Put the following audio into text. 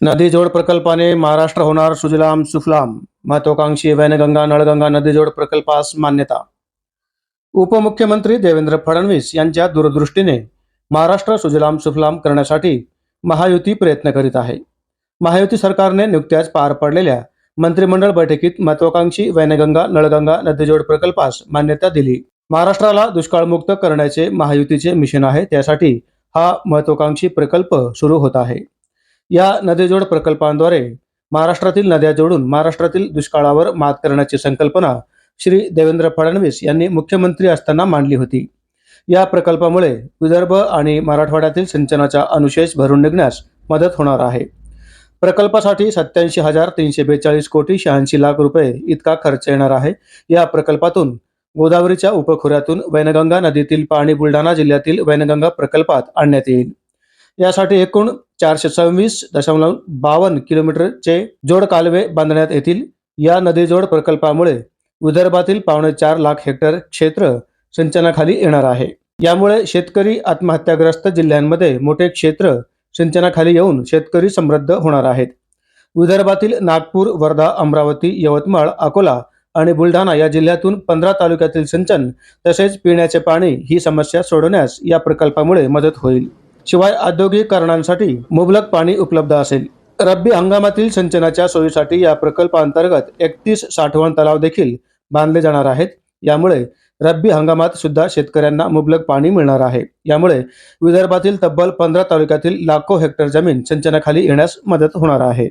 नदी जोड प्रकल्पाने महाराष्ट्र होणार सुजलाम सुफलाम. महत्वाकांक्षी वैनगंगा नळगंगा नदी जोड प्रकल्पास मान्यता. उपमुख्यमंत्री देवेंद्र फडणवीस यांच्या दूरदृष्टीने महाराष्ट्र सुजलाम सुफलाम करण्यासाठी महायुती प्रयत्न करीत आहे. महायुती सरकारने नुकत्याच पार पडलेल्या मंत्रिमंडळ बैठकीत महत्वाकांक्षी वैनगंगा नळगंगा नदीजोड प्रकल्पास मान्यता दिली. महाराष्ट्राला दुष्काळमुक्त करण्याचे महायुतीचे मिशन आहे त्यासाठी हा महत्वाकांक्षी प्रकल्प सुरू होत आहे. या नदीजोड प्रकल्पांद्वारे महाराष्ट्रातील नद्या जोडून महाराष्ट्रातील दुष्काळावर मात करण्याची संकल्पना श्री देवेंद्र फडणवीस यांनी मुख्यमंत्री असताना मांडली होती. या प्रकल्पामुळे विदर्भ आणि मराठवाड्यातील सिंचनाचा अनुशेष भरून निघण्यास मदत होणार आहे. प्रकल्पासाठी सत्याऐंशी हजार तीनशे बेचाळीस कोटी शहाऐंशी लाख रुपये इतका खर्च येणार आहे. या प्रकल्पातून गोदावरीच्या उपखोऱ्यातून वैनगंगा नदीतील पाणी बुलढाणा जिल्ह्यातील वैनगंगा प्रकल्पात आणण्यात येईल. यासाठी एकूण चारशे सव्वीस दशमलव बावन्न किलोमीटरचे जोड कालवे बांधण्यात येतील. या नदीजोड प्रकल्पामुळे विदर्भातील पावणे चार लाख हेक्टर क्षेत्र सिंचनाखाली येणार आहे. यामुळे शेतकरी आत्महत्याग्रस्त जिल्ह्यांमध्ये मोठे क्षेत्र सिंचनाखाली येऊन शेतकरी समृद्ध होणार आहेत. विदर्भातील नागपूर वर्धा अमरावती यवतमाळ अकोला आणि बुलढाणा या जिल्ह्यातून पंधरा तालुक्यातील सिंचन तसेच पिण्याचे पाणी ही समस्या सोडवण्यास या प्रकल्पामुळे मदत होईल. शिवाय औद्योगिक कारणांसाठी मुबलक पाणी उपलब्ध असेल. रब्बी हंगामातील सिंचनाच्या सोयीसाठी या प्रकल्पांतर्गत एकतीस साठवण तलाव देखील बांधले जाणार आहेत. यामुळे रब्बी हंगामात सुद्धा शेतकऱ्यांना मुबलक पाणी मिळणार आहे. यामुळे विदर्भातील तब्बल पंधरा तालुक्यातील लाखो हेक्टर जमीन सिंचनाखाली येण्यास मदत होणार आहे.